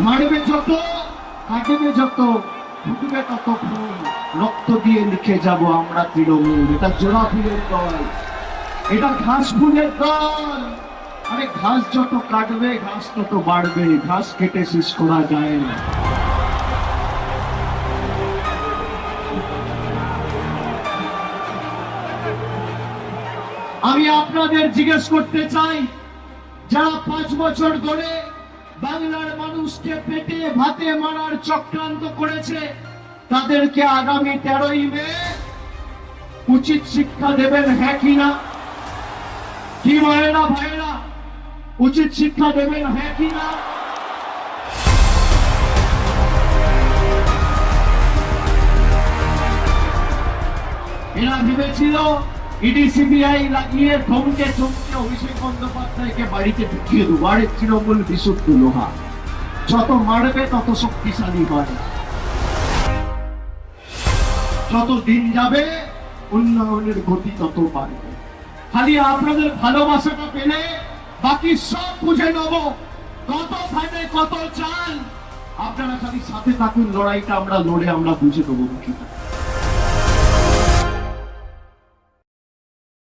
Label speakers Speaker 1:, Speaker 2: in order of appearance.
Speaker 1: মারবে যত, কাটবে যত, ফুটবে তত ফুল। রক্ত দিয়ে লিখে যাব আমরা তৃণমূল। এটা জোড়া ফুলের দল। এটা ঘাস ফুলের দল। আরে ঘাস যত কাটবে, ঘাস তত বাড়বে। ঘাস কেটে শেষ করা যায় না। আমি আপনাদের জিজ্ঞেস করতে চাই, যারা পাঁচ বছর ধরে বাংলার মানুষকে পেটে ভাতে মারার চক্রান্ত করেছে, তাদেরকে আগামী তেরোই মে উচিত শিক্ষা দেবেন হ্যাঁ কি না? কি মায়েরা ভাইরা উচিত শিক্ষা দেবেন হ্যাঁ কি না? এরা ভেবেছিল ইডি সিবিআই লাগিয়ে থমকে চমকে অভিষেক বন্দ্যোপাধ্যায়কে বাড়িতে ঢুকিয়ে দেবো। আরে তৃণমূল বিশুদ্ধ লোহা। যত মারবে, তত শক্তিশালী হয়। যত দিন যাবে, উন্নয়নের গতি তত বাড়বে। খালি আপনাদের ভালোবাসাটা পেলে, বাকি সব বুঝে নেব। কত ফাটে কত চান আপনারা খালি সাথে থাকুন, লড়াইটা আমরা লড়ে আমরা বুঝে দেবো